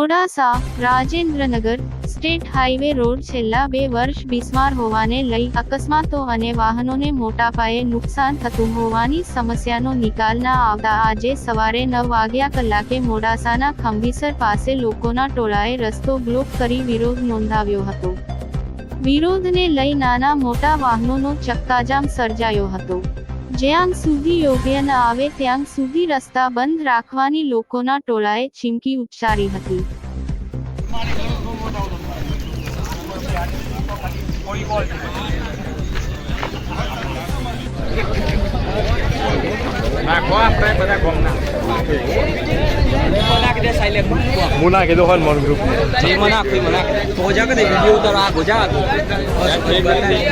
Modasa Rajendranagar state highway road છેલ્લા બે વર્ષ બિસ્માર હોવાને લઈ અકસ્માતો અને વાહનોને મોટા પાયે નુકસાન થતું હોવાની સમસ્યાનો નિકાલ ના આવતા આજે સવારે નવ વાગ્યા કલાકે મોડાસાના ખંભીસર પાસે લોકોના ટોળાએ રસ્તો બ્લોક કરી વિરોધ નોંધાવ્યો હતો. વિરોધને લઈ નાના મોટા વાહનોનો ચક્કાજામ સર્જાયો હતો. જ્યાં સુધી યોગ્ય ન આવે ત્યાં સુધી રસ્તા બંધ રાખવાની લોકોના ટોળાએ ચીમકી ઉચ્ચારી હતી. નાખો નાખી હું નાખી દો ગ્રુપ મને આખી મને તો જા કે વીડિયો ઉતારો. આ ગોજા